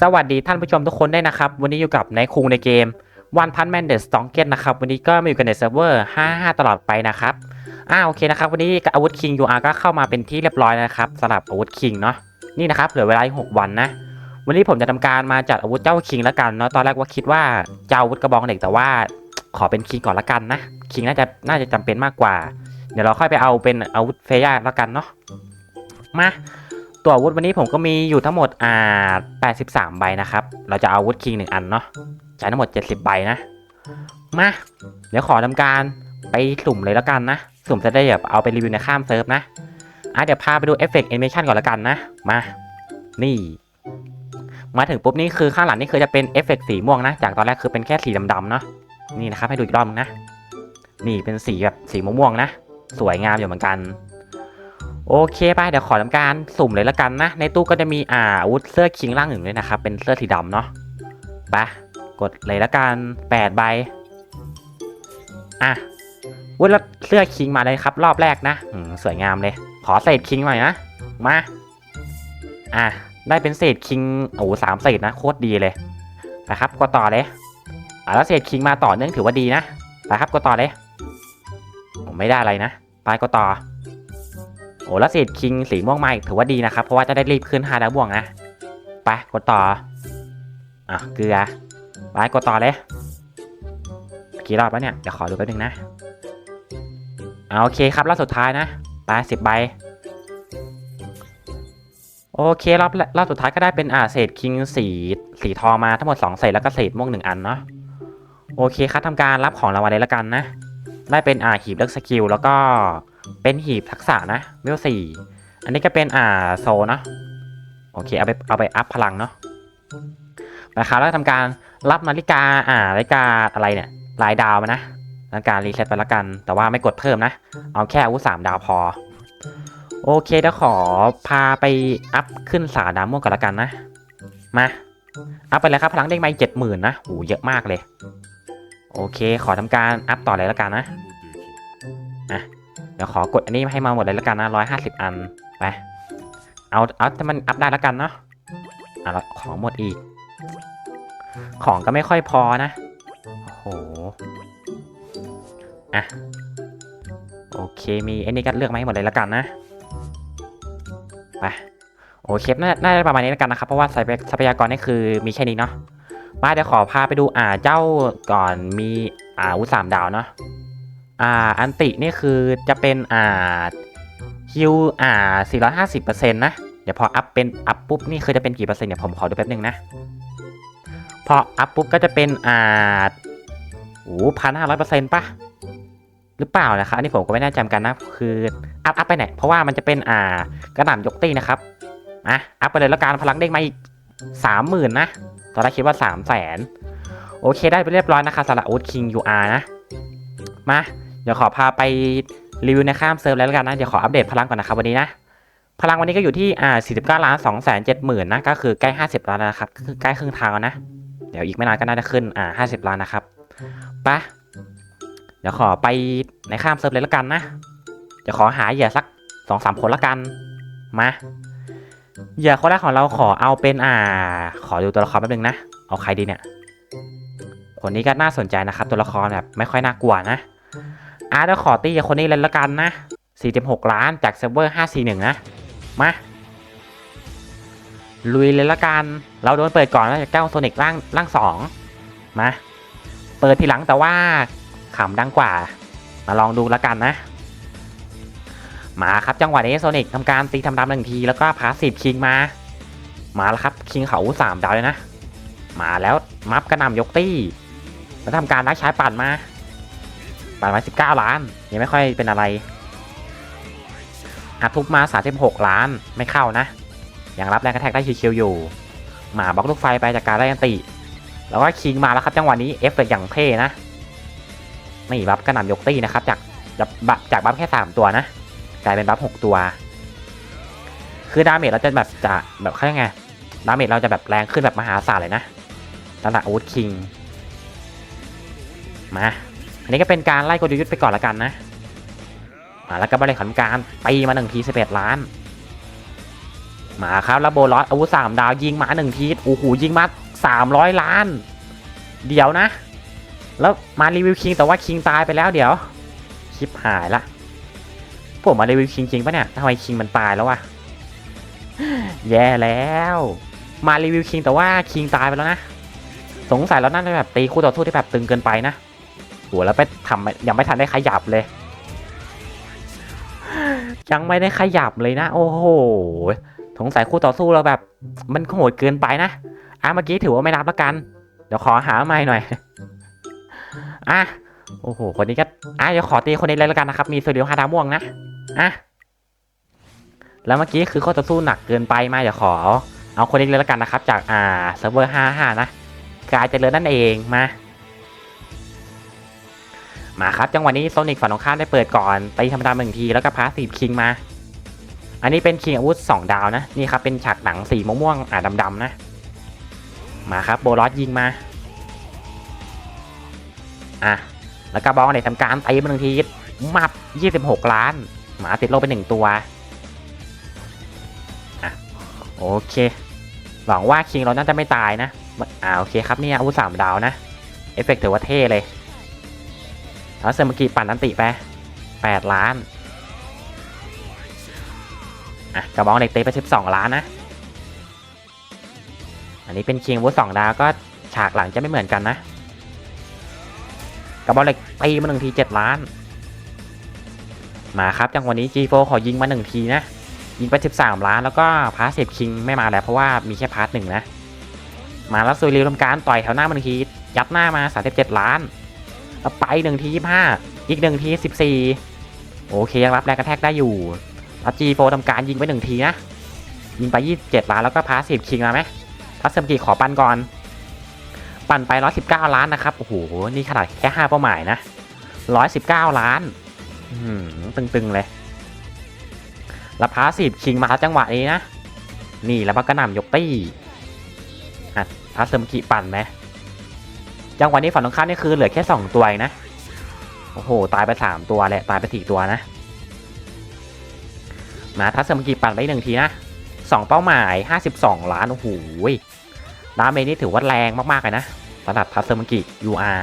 สวัสดีท่านผู้ชมทุกคนได้นะครับ วันนี้อยู่กับในคุงในเกม One Punch Man The Strong Get นะครับ วันนี้ก็มาอยู่กันในเซิร์ฟเวอร์ 55 ตลอดไปนะครับ อ่าโอเคนะครับ วันนี้อาวุธ King UR ก็เข้ามาเป็นที่เรียบร้อยนะครับสำหรับอาวุธ King เนาะนี่นะครับเหลือเวลาอีก6วันนะ วันนี้ผมจะทำการมาจัดอาวุธเจ้า King แล้วกันเนาะตอนแรกว่าคิดว่าจะอาอาวุธกระบองเหล็กแต่ว่าขอเป็น King ก่อนละกันนะ King น่าจะน่าจะจำเป็นมากกว่า เดี๋ยวเราค่อยไปเอาเป็นอาวุธเฟย่าแล้วกันเนาะมา ตัวอาวุธวันนี้ผมก็มีอยู่ทั้งหมดอ่า83 ใบนะครับ เราจะเอาอาวุธคิงหนึ่งอันเนาะใช้ทั้งหมด 70 ใบนะ มา เดี๋ยวขอทำการไปสุ่มเลยแล้วกันนะ สุ่มจะได้แบบเอาไปรีวิวในข้ามเซิร์ฟนะอะเดี๋ยวพาไปดูเอฟเฟกต์แอนิเมชันก่อนแล้วกันนะ มา นี่ มาถึงปุ๊บนี่คือข้างหลังนี่คือจะเป็นเอฟเฟกต์สีม่วงนะ จากตอนแรกคือเป็นแค่สีดำๆเนาะ นี่นะครับให้ดูอีกรอบนึงนะ นี่เป็นสีแบบสีม่วงๆนะ สวยงามอยู่เหมือนกัน โอเคไปเดี๋ยวขอทำการสุ่มเลยละกันนะ ในตู้ก็จะมีอาอาวุธเสื้อคิงร่างหนึ่งด้วยนะครับ เป็นเสื้อสีดำเนาะไปกดเลยละกันแปดใบอะวุ้ยแล้วเสื้อคิงมาเลยครับ รอบแรกนะสวยงามเลย ขอเศษคิงหน่อยนะมาอะได้เป็นเศษคิงโอ้โหสามเศษนะโคตรดีเลยนะครับกดต่อเลยอะแล้วเศษคิงมาต่อเนื่องถือว่าดีนะไปครับกดต่อเลยผมไม่ได้อะไรนะไปกดต่อ โอ้แล้วเศษคิงสีม่วงมาอีกถือว่าดีนะครับ เพราะว่าจะได้รีบขึ้น5ดาวบ่วงนะ ไปกดต่อ อะเกลือ ไปกดต่อเลย กี่รอบแล้วเนี่ย เดี๋ยวขอดูแป๊บนึงนะเอาโอเคครับรอบสุดท้ายนะ ไปสิบใบ โอเครอบรอบสุดท้ายก็ได้เป็นอ่าเศษคิงสีสีทองมาทั้งหมด2เศษแล้วก็เศษม่วงหนึ่งอันเนาะ โอเคครับทำการรับของรางวัลเลยละกันนะได้เป็นอ่าหีบเลือกสกิลแล้วก็ เป็นหีบทักษะนะเวลสี่อันนี้ก็เป็นอ่าโซเนาะโอเคเอาไปเอาไปอัพพลังเนาะนะครับแล้วทำการรับนาฬิกาอ่านาฬิกาอะไรเนี่ยลายดาวมานะนาฬิการรีเซ็ตไปละกัน แต่ว่าไม่กดเพิ่มนะ เอาแค่อาวุธสามดาวพอ โอเคเดี๋ยวขอพาไปอัพขึ้นสาดาวม่วงก่อนละกันนะ มาอัพไปเลยครับพลังเด้งไปเจ็ดหมื่นนะโหเยอะมากเลย โอเค ขอทำการอัพต่อเลยละกันนะเดี๋ยวขอกดอันนี้ให้มาหมดเลยแล้วกันนะร้อยห้าสิบอัน ไป เอาเอาแต่มันอัพได้แล้วกันเนาะอะของหมดอีก ของก็ไม่ค่อยพอนะ โอ้โห อะ โอเค มีอ้นี่ก็เลือกมาให้หมดเลยแล้วกันนะ ไป โอเคน่าน่าจะประมาณนี้แล้วกันนะครับ เพราะว่าทรัพยากรนี่คือมีแค่นี้เนาะมาเดี๋ยวขอพาไปดูอ่าเจ้าก่อนมีอ่าอาวุธสามดาวเนาะ อ่าอันตินี่คือจะเป็นอ่าฮิวอ่า450%นะเดี๋ยวพออัพเป็นอัพปุ๊บนี่คือจะเป็นกี่เปอร์เซ็นต์เดี๋ยวผมขอดูแป๊บนึงนะพออัพปุ๊บก็จะเป็นอ่าโอ้พันห้าร้อยเปอร์เซ็นต์ป่ะหรือเปล่านะครับอันนี้ผมก็ไม่แน่ใจกันนะคืออัพอัพไปไหนเพราะว่ามันจะเป็นอ่ากระหน่ำยกตีนะครับอะอัพไปเลยแล้วการพลังเด้งมาอีกสามหมื่นนะตอนแรกคิดว่าสามแสนโอเคได้ไปเรียบร้อยนะครับสำหรับอูดคิงยูอาร์นะมา เดี๋ยวขอพาไปรีวิวในข้ามเซิร์ฟแล้วกันนะ เดี๋ยวขออัปเดตพลังก่อนนะครับวันนี้นะ พลังวันนี้ก็อยู่ที่อ่า49ล้าน2แสน7หมื่นนะ ก็คือใกล้ 50 ล้านแล้วนะครับคือใกล้ครึ่งทางแล้วนะ เดี๋ยวอีกไม่นานก็น่าจะขึ้นอ่า50 ล้านนะครับไปะเดี๋ยวขอไปในข้ามเซิร์ฟเลยแล้วกันนะเดี๋ยวขอหาเหยื่อสักสองสามคนละกัน มา เหยื่อคนแรกของเราขอเอาเป็นอ่า ขอดูตัวละครแป๊บนึงนะ เอาใครดีเนี่ย คนนี้ก็น่าสนใจนะครับ ตัวละครแบบไม่ค่อยน่ากลัวนะ อะเดี๋ยวขอตีกับคนนี้เลยละกันนะ 46 ล้านจากเซิร์ฟเวอร์ 541 นะ มา ลุยเลยละกัน เราโดนเปิดก่อนแล้วจากเจ้าโซนิกร่างร่างสองมา เปิดทีหลังแต่ว่าขำดังกว่า มาลองดูละกันนะ มาครับจังหวะนี้โซนิกทำการตีทำดำหนึ่งทีแล้วก็พาสีคิงมา มาแล้วครับคิงเขาสามดาวเลยนะ มาแล้วมัฟกระนำยกตี้แล้วทำการรักใช้ปั่นมา 819ล้าน ยังไม่ค่อยเป็นอะไรอัดทุบมา36ล้านไม่เข้านะ ยังรับแรงกระแทกได้ชิวๆอยู่ หมาบล็อกลูกไฟไปจากการไล่ยันติ แล้วก็คิงมาแล้วครับจังหวะนี้เอฟเฟกอย่างเท่นะไม่บัฟกระหน่ำยกตี้นะครับ จากจากบัฟจากบัฟแค่3ตัวนะ กลายเป็นบัฟ6ตัว คือดาเมจเราจะแบบจะแบบเขาเรียกไงดาเมจเราจะแบบแรงขึ้นแบบมหาศาลเลยนะตั้งแต่อาวุธคิง มา นนี้ก็เป็นการไล่กลยุทธ์ไปก่อนละกันนะมาแล้วก็บริหารการตีมาหนึ่งทีสิบเอ็ดล้าน มาครับแล้วโบลอสอาวุธสามดาวยิงมาหนึ่งทีโอ้โหยิงมาสามร้อยล้าน เดี๋ยวนะ แล้วมารีวิวคิงแต่ว่าคิงตายไปแล้วเดี๋ยวชิปหายละผมมารีวิวคิงจริงปะเนี่ยทำไมคิงมันตายแล้ววะแย่แล้ว มารีวิวคิงแต่ว่าคิงตายไปแล้วนะ สงสัยแล้วน่าจะแบบตีคู่ต่อสู้ที่แบบตึงเกินไปนะ โหแล้วไปทำยังไม่ทันได้ขยับเลย ยังไม่ได้ขยับเลยนะ โอ้โหสงสัยคู่ต่อสู้เราแบบ มันโหดเกินไปนะอะเมื่อกี้ถือว่าไม่นับละกัน เดี๋ยวขอหาใหม่หน่อยอะโอ้โหคนนี้ก็อะเดี๋ยวขอตีคนนี้เลยละกันนะครับ มีเซเรียลฮาดาม่วงนะอะแล้วเมื่อกี้คือข้อต่อสู้หนักเกินไปมาเดี๋ยวขอ เอาคนนี้เลยละกันนะครับ จากอ่าเซิร์ฟเวอร์ 55 นะกายเจริญนั่นเองมา มาครับ จังหวะนี้โซนิกฝั่งตรงข้ามได้เปิดก่อนตีธรรมดาหนึ่งทีแล้วก็พาสีคิงมา อันนี้เป็นคิงอาวุธ 2 ดาวนะ นี่ครับเป็นฉากหนังสีม่วงๆอ่าดำๆนะ มาครับโบลอสยิงมา อะ แล้วก็บอลเนี่ยทำการตีมาหนึ่งทีมับ26 ล้าน หมาติดโลกไปหนึ่งตัว อะ โอเค หวังว่าคิงเราน่าจะไม่ตายนะ อ่าโอเคครับเนี่ยอาวุธสามดาวนะ เอฟเฟกต์ถือว่าเท่เลย แล้วเซอร์มกีปั่นอันติไปแปดล้าน อะ กระบองเหล็กตีไปสิบสองล้านนะ อันนี้เป็นคิงวุธสองดาวก็ฉากหลังจะไม่เหมือนกันนะ กระบองเหล็กตีมาหนึ่งทีเจ็ดล้าน มาครับจังหวะนี้ G4 ขอยิงมาหนึ่งทีนะ ยิงไป13ล้านแล้วก็พาร์ทเซฟคิงไม่มาแล้วเพราะว่ามีแค่พาร์ทหนึ่งนะ มาแล้วซุยริวทำการต่อยแถวหน้ามันทียัดหน้ามา37ล้านแล้ว ไปหนึ่งที25อีกหนึ่งที14โอเคยังรับแรงกระแทกได้อยู่แล้ว G4 ทำการยิงไปหนึ่งทีนะ ยิงไป27ล้านแล้วก็พาร์ทเซฟคิงมาไหมพาร์ทเซฟคิงขอปั่นก่อน ปั่นไป119ล้านนะครับ โอ้โห นี่ขนาดแค่5เป้าหมายนะ119ล้านอื้อหือตึงๆเลยแล้วพาสีบคิงมาจังหวะนี้นะ นี่แล้วมันก็นำยกตี้อะพาเซมกิปั่นไหม จังหวะนี้ฝั่งตรงข้ามนี่คือเหลือแค่สองตัวเองนะ โอ้โห ตายไปสามตัวแหละ ตายไปสี่ตัวนะ มาทัศมกิปั่นไปหนึ่งทีนะสองเป้าหมายห้าสิบสองล้าน โอ้โหดาเมจนี่ถือว่าแรงมาก ๆ เลยนะสำหรับทัศมกิ UR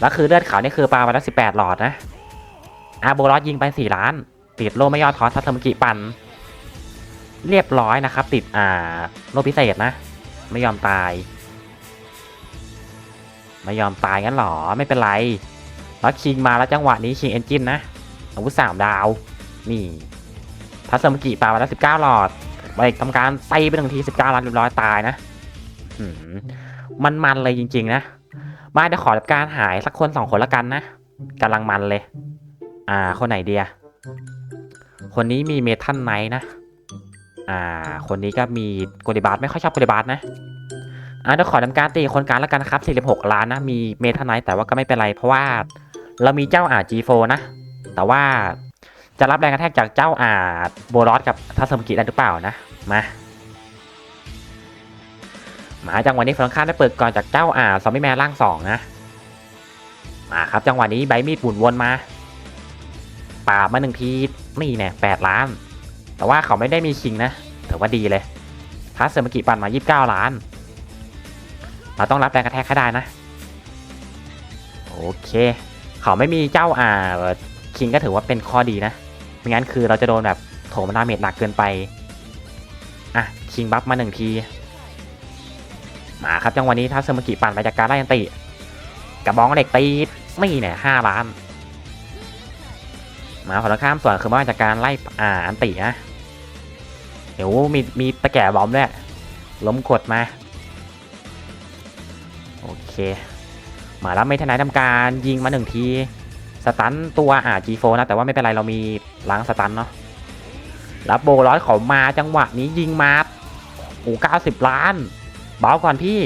แล้วคือเลือดขาวนี่คือปาไปแล้วสิบแปดหลอดนะ อาโบลอสยิงไปสี่ล้าน ติดโลไม่ยอดทอสทัศมกิปันเรียบร้อยนะครับ ติดอ่าโลพิเศษนะ ไม่ยอมตาย ไม่ยอมตายงั้นหรอไม่เป็นไรแล้วคิงมาแล้วจังหวะนี้คิงเอนจินนะอาวุธสามดาว นี่ทัศมกิปาไปแล้วสิบเก้าหลอดไปทำการตีไปหนึ่งทีสิบเก้าล้านเรียบร้อยตายนะมันมันเลยจริง ๆ นะมาเดี๋ยวขอจับการหายสักคนสองคนละกันนะกำลังมันเลย อ่า คนไหนเดียคนนี้มีเมทัลไนท์นะ อ่า คนนี้ก็มีโกลิบาร์ไม่ค่อยชอบโกลิบาร์นะ อ่าเดี๋ยวขอทำการตีคนกลางแล้วกันนะครับ 46 ล้านนะ มีเมทัลไนท์แต่ว่าก็ไม่เป็นไร เพราะว่าเรามีเจ้าอา G4 นะ แต่ว่าจะรับแรงกระแทกจากเจ้าอาโบรอสกับทัศมกิได้หรือเปล่านะ มามาจังหวะนี้ฝั่งข้าได้เปิดก่อนจากเจ้าอาซอมบี้แมนร่างสองนะ มาครับจังหวะนี้ใบมีดหมุนวนมาปาบมาหนึ่งทีนี่เนี่ยแปดล้าน แต่ว่าเขาไม่ได้มีคิงนะถือว่าดีเลยทัสเซอร์มกิปันมา 29 ล้าน เราต้องรับแรงกระแทกให้ได้นะ โอเค เขาไม่มีเจ้าอ่าคิงก็ถือว่าเป็นข้อดีนะไม่งั้นคือเราจะโดนแบบโถมดาเมจหนักเกินไปอะคิงบัฟมาหนึ่งทีมาครับจังหวะนี้ทัสเซอร์มากิปั่นไปจากการไล่ยันติกระบองเหล็กตีนี่เนี่ยห้าล้านมาฝั่งตรงข้ามส่วนคือว่าจากการไล่อ่าอันตินะเดี๋ยวมีมีตะแก่บอมด้วยล้มกดมา เค มาแล้วไม่ทนายทำการยิงมาหนึ่งทีสตันตัวอ่า G4 นะ แต่ว่าไม่เป็นไรเรามีล้างสตันเนาะแล้วโบร้อยเขามาจังหวะนี้ยิงมาอ้เก้าสิบล้าน เบาก่อนพี่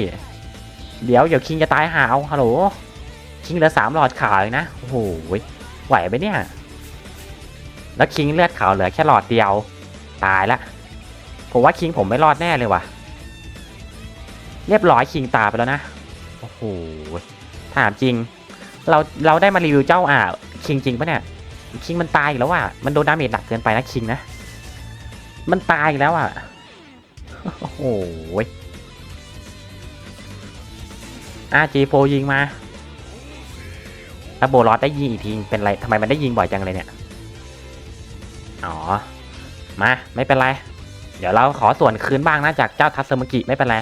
เดี๋ยวเดี๋ยวคิงจะตายหาเอาฮัลโหลคิงเหลือสามหลอดขาวเลยนะ โอ้โหไหวไหมเนี่ย แล้วคิงเลือดขาวเหลือแค่หลอดเดียว ตายละผมว่าคิงผมไม่รอดแน่เลยว่ะ เรียบร้อยคิงตายไปแล้วนะ โอ้โห ถามจริง เราเราได้มารีวิวเจ้าอ่าคิงจริงปะเนี่ย คิงมันตายอีกแล้วว่ะ มันโดนดาเมจหนักเกินไปนะคิงนะ มันตายอีกแล้วอะ โอ้ยอาจีโฟยิงมาแล้วโบลอสได้ยิงอีกทีเป็นไรทำไมมันได้ยิงบ่อยจังเลยเนี่ย อ๋อ มา ไม่เป็นไร เดี๋ยวเราขอส่วนคืนบ้างนะจากเจ้าทัศมกิไม่เป็นไร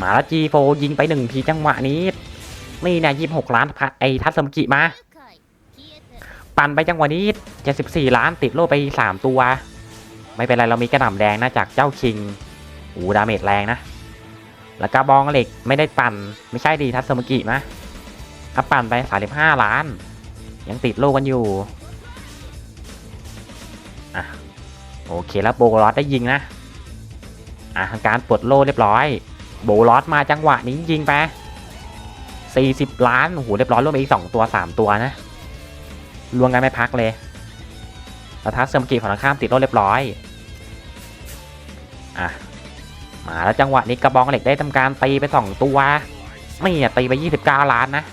มาแล้วจีโฟยิงไปหนึ่งทีจังหวะนี้ นี่เนี่ยยี่หกล้านไอทัศมกิมา ปั่นไปจังหวะนี้เจ็ดสิบสี่ล้านติดโล่ไปสามตัว ไม่เป็นไรเรามีกระหน่ำแดงนะจากเจ้าคิงอูดาเมจแรงนะ แล้วกระบองเหล็กไม่ได้ปั่นไม่ใช่ดีทัศมกิมะอัปั่นไปสามสิบห้าล้าน ยังติดโล่กันอยู่อะโอเคแล้วโบลอสได้ยิงนะอะทางการปลดโล่เรียบร้อย โบลอสมาจังหวะนี้ยิงไปสี่สิบล้าน โอ้โห เรียบร้อยรวมไปอีกสองตัวสามตัวนะรวมกันไม่พักเลยแล้วทัศมกิฝั่งตรงข้ามติดโล่เรียบร้อย อะ มาแล้วจังหวะนี้กระบองเหล็กได้ทำการตีไปสองตัวนี่อะตีไปยี่สิบเก้าล้านนะ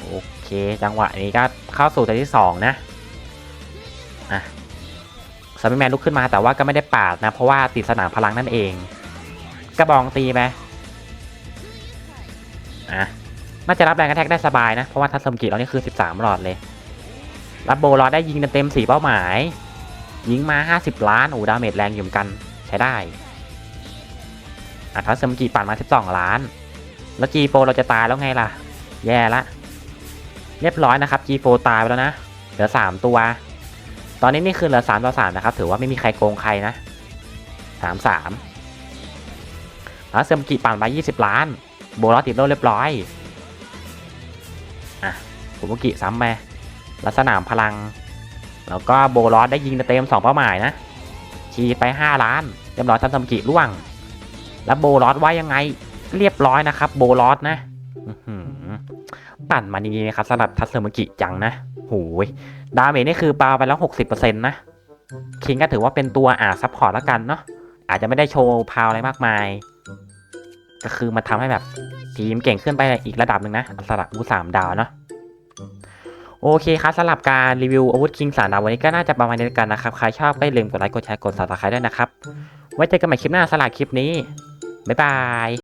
โอเคจังหวะนี้ก็เข้าสู่ตัวที่สองนะ อะซามิแมนลุกขึ้นมาแต่ว่าก็ไม่ได้ปาดนะ เพราะว่าติดสนามพลังนั่นเอง กระบองตีไปอะน่าจะรับแรงกระแทกได้สบายนะ เพราะว่าทัศมกิเรานี่คือ 13 หลอดเลย รับโบลอดได้ยิงเต็มๆสี่เป้าหมาย ยิงมา 50 ล้านโอ้ดาเมจแรงอยู่เหมือนกันใช้ได้อะทัศมกิปั่นมา 12 ล้าน แล้วจีโปเราจะตายแล้วไงล่ะ แย่ละ เรียบร้อยนะครับ G4 ตายไปแล้วนะ เหลือ 3 ตัว ตอนนี้นี่คือเหลือ3ต่อ3นะครับ ถือว่าไม่มีใครโกงใครนะ 3 3 แล้วเซมกิปั่นไป 20 ล้าน โบลอติดโลเรียบร้อย อะฟุมุกิซ้ำไปลักษณามพลัง แล้วก็โบลอสได้ยิงเต็ม2เป้าหมายนะ ชีไป 5 ล้าน เรียบร้อยทันเซมกิร่วง แล้วโบลอสว่ายังไง เรียบร้อยนะครับ โบลอสนะอื้อหือปั่นมาดีๆนะครับสำหรับทัศเซมุกิจังนะโหยดาเมจนี่คือปาไปแล้ว 60%นะคิงก็ถือว่าเป็นตัวอ่าซัพพอร์ตแล้วกันเนาะอาจจะไม่ได้โชว์พาวอะไรมากมาย ก็คือมาทำให้แบบทีมเก่งขึ้นไปอีกระดับหนึ่งนะสำหรับบูสามดาวเนาะโอเคครับสำหรับการรีวิวอาวุธคิงสามดาววันนี้ก็น่าจะประมาณนี้กันนะครับ ใครชอบก็อย่าลืมกดไลค์กดแชร์กดซับสไครต์ด้วยนะครับ ไว้เจอกันใหม่คลิปหน้าสำหรับคลิปนี้ บ๊ายบาย